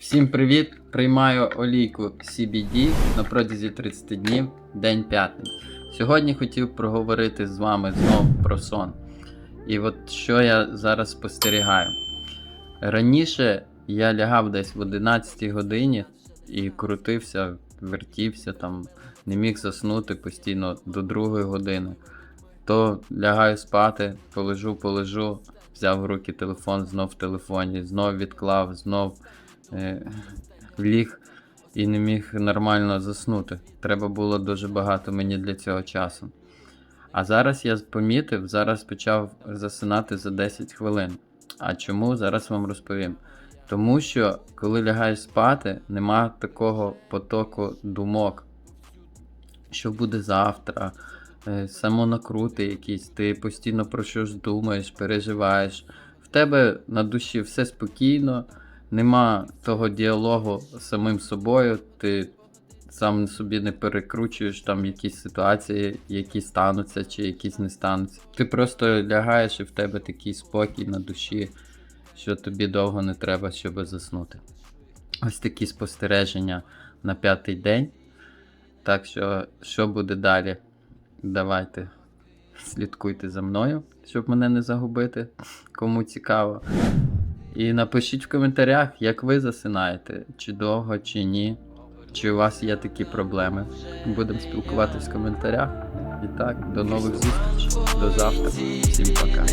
Всім привіт! Приймаю олійку CBD на протязі 30 днів, день п'ятий. Сьогодні хотів проговорити з вами знову про сон. І от що я зараз спостерігаю. Раніше я лягав десь в 11 годині і крутився, вертівся там, не міг заснути постійно до 2 години. То лягаю спати, полежу, полежу, взяв в руки телефон, знов в телефоні, знов відклав, знов е, ліг і не міг нормально заснути. Треба було дуже багато мені для цього часу. А зараз я помітив, зараз почав засинати за 10 хвилин. А чому? Зараз вам розповім. Тому що коли лягаєш спати, нема такого потоку думок, що буде завтра, е, самонакрути якісь, ти постійно про щось думаєш, переживаєш. В тебе на душі все спокійно, нема того діалогу з самим собою, ти сам собі не перекручуєш там якісь ситуації, які стануться чи якісь не стануться. Ти просто лягаєш і в тебе такий спокій на душі, що тобі довго не треба, щоб заснути. Ось такі спостереження на п'ятий день. Так що, що буде далі? Давайте слідкуйте за мною, щоб мене не загубити, кому цікаво. І напишіть в коментарях, як ви засинаєте, чи довго, чи ні. Чи у вас є такі проблеми? Будемо спілкуватись в коментарях. І так, до нових зустрічей. До завтра. Всім пока.